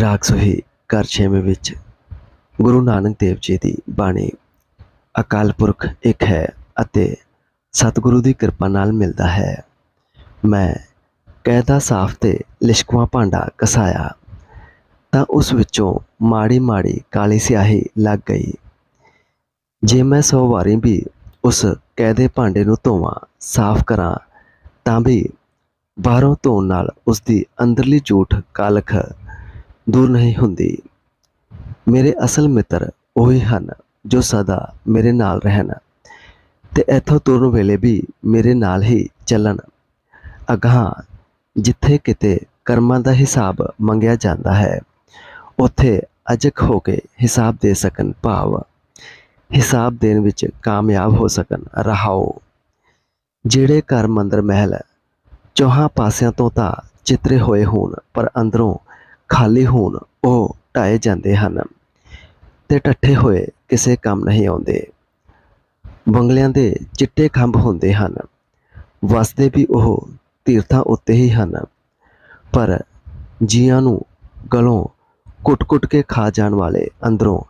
ਰਾਗ ਸੋਹੀ ਘਰ ਛੇਵੇਂ ਵਿੱਚ ਗੁਰੂ ਨਾਨਕ ਦੇਵ ਜੀ ਦੀ ਬਾਣੀ ਅਕਾਲ ਪੁਰਖ ਇੱਕ ਹੈ ਅਤੇ ਸਤਿਗੁਰੂ ਦੀ ਕਿਰਪਾ ਨਾਲ ਮਿਲਦਾ ਹੈ। ਮੈਂ ਕਹਿਦਾ ਸਾਫ਼ ਤੇ ਲਿਸ਼ਕਵਾ ਭਾਂਡਾ ਕਸਾਇਆ ਤਾਂ ਉਸ ਵਿੱਚੋਂ ਮਾੜੀ ਮਾੜੀ ਕਾਲੀ ਸਿਆਹੀ ਲੱਗ ਗਈ। ਜੇ ਮੈਂ ਸੌ ਵਾਰੀ ਵੀ ਉਸ ਕਹਿਦੇ ਭਾਂਡੇ ਨੂੰ ਧੋਵਾਂ, ਸਾਫ਼ ਕਰਾਂ, ਤਾਂ ਵੀ ਬਾਹਰੋਂ ਧੋਣ ਨਾਲ ਉਸ ਦੀ ਅੰਦਰਲੀ ਝੂਠ ਕਾਲਖ ਦੂਰ ਨਹੀਂ ਹੁੰਦੀ। ਮੇਰੇ ਅਸਲ ਮਿੱਤਰ ਉਹੀ ਹਨ ਜੋ ਸਦਾ ਮੇਰੇ ਨਾਲ ਰਹਿਣ ਤੇ ਇੱਥੋਂ ਤੁਰਨ ਵੇਲੇ ਵੀ ਮੇਰੇ ਨਾਲ ਹੀ ਚੱਲਣ। ਅਗਾਂਹ ਜਿੱਥੇ ਕਿਤੇ ਕਰਮਾਂ ਦਾ ਹਿਸਾਬ ਮੰਗਿਆ ਜਾਂਦਾ ਹੈ, ਉੱਥੇ ਅਜਕ ਹੋ ਕੇ ਹਿਸਾਬ ਦੇ ਸਕਣ ਭਾਵ। ਹਿਸਾਬ ਦੇਣ ਵਿੱਚ ਕਾਮਯਾਬ ਹੋ ਸਕਣ ਰਹਾਓ। ਜਿਹੜੇ ਘਰ ਮੰਦਰ ਮਹਿਲ ਚੌਹਾਂ ਪਾਸਿਆਂ ਤੋਂ ਤਾਂ ਚਿੱਤਰੇ ਹੋਏ ਹੋਣ, ਪਰ ਅੰਦਰੋਂ ਖਾਲੀ ਹੋਣ ਉਹ ਢਾਏ ਜਾਂਦੇ ਹਨ ਤੇ ਟੱਠੇ ਹੋਏ ਕਿਸੇ ਕੰਮ ਨਹੀਂ ਆਉਂਦੇ। ਬੰਗਲਿਆਂ ਦੇ ਚਿੱਟੇ ਖੰਭ ਹੁੰਦੇ ਹਨ। ਵਸਦੇ ਵੀ ਉਹ ਤੀਰਥਾਂ ਉੱਤੇ ਹੀ ਹਨ। ਪਰ ਜੀਆਂ ਨੂੰ ਗਲੋਂ ਕੁੱਟ-ਕੁੱਟ ਕੇ ਖਾ ਜਾਣ ਵਾਲੇ ਅੰਦਰੋਂ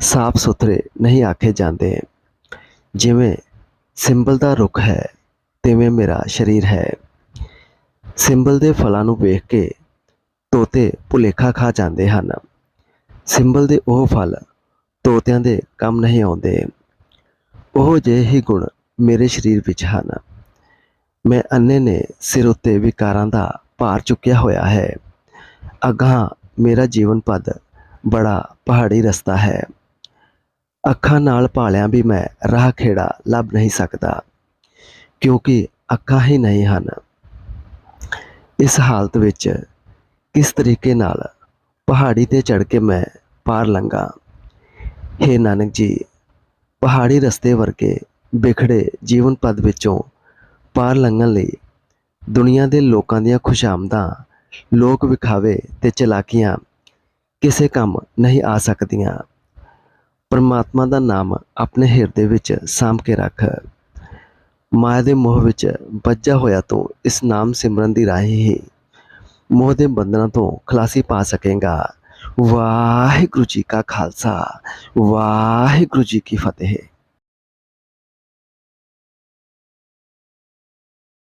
ਸਾਫ਼ ਸੁਥਰੇ ਨਹੀਂ ਆਖੇ ਜਾਂਦੇ। ਜਿਵੇਂ ਸਿੰਬਲ ਦਾ ਰੁੱਖ ਹੈ, ਤਿਵੇਂ ਮੇਰਾ ਸਰੀਰ ਹੈ। ਸਿੰਬਲ ਦੇ ਫਲਾਂ ਨੂੰ ਵੇਖ ਕੇ ਤੋਤੇ ਭੁਲੇਖਾ ਖਾ ਜਾਂਦੇ ਹਨ। ਸਿੰਬਲ ਦੇ ਉਹ ਫਲ ਤੋਤਿਆਂ ਦੇ ਕੰਮ ਨਹੀਂ ਆਉਂਦੇ। ਉਹ ਜਿਹੇ ਹੀ ਗੁਣ ਮੇਰੇ ਸਰੀਰ ਵਿੱਚ ਹਨ। ਮੈਂ ਅੰਨੇ ਨੇ ਸਿਰ ਉੱਤੇ ਵਿਕਾਰਾਂ ਦਾ ਭਾਰ ਚੁੱਕਿਆ ਹੋਇਆ ਹੈ। ਅਗਾਂਹ ਮੇਰਾ ਜੀਵਨ ਪਦ ਬੜਾ ਪਹਾੜੀ ਰਸਤਾ ਹੈ। ਅੱਖਾਂ ਨਾਲ ਭਾਲਿਆਂ ਵੀ ਮੈਂ ਰਾਹ ਖੇੜਾ ਲੱਭ ਨਹੀਂ ਸਕਦਾ, ਕਿਉਂਕਿ ਅੱਖਾਂ ਹੀ ਨਹੀਂ ਹਨ। ਇਸ ਹਾਲਤ ਵਿੱਚ ਕਿਸ ਤਰੀਕੇ ਨਾਲ ਪਹਾੜੀ ਤੇ ਚੜ ਕੇ ਮੈਂ ਪਾਰ ਲੰਘਾਂ। ਹੇ ਨਾਨਕ ਜੀ, ਪਹਾੜੀ ਰਸਤੇ ਵਰਗੇ ਵਿਖੜੇ ਜੀਵਨ ਪਦ ਵਿੱਚੋਂ ਪਾਰ ਲੰਘਣ ਲਈ ਦੁਨੀਆ ਦੇ ਲੋਕਾਂ ਦੀਆਂ ਖੁਸ਼ਾਮਦਾਂ ਲੋਕ ਵਿਖਾਵੇ ਤੇ ਚਲਾਕੀਆਂ ਕਿਸੇ ਕੰਮ ਨਹੀਂ ਆ ਸਕਦੀਆਂ। ਪਰਮਾਤਮਾ ਦਾ ਨਾਮ ਆਪਣੇ ਹਿਰਦੇ ਵਿੱਚ ਸਾਂਭ ਕੇ ਰੱਖ। ਮਾਇਆ ਦੇ ਮੋਹ ਵਿੱਚ ਵੱਜਾ ਹੋਇਆ ਤੂੰ ਇਸ ਨਾਮ ਸਿਮਰਨ ਦੀ ਰਾਹੀਂ ਹੀ ਮੋਹ ਦੇ ਬੰਧਨਾਂ ਤੋਂ ਖਲਾਸੀ ਪਾ ਸਕੇਗਾ। ਵਾਹਿਗੁਰੂ ਜੀ ਕਾ ਖਾਲਸਾ, ਵਾਹਿਗੁਰੂ ਜੀ ਕੀ ਫਤਿਹ।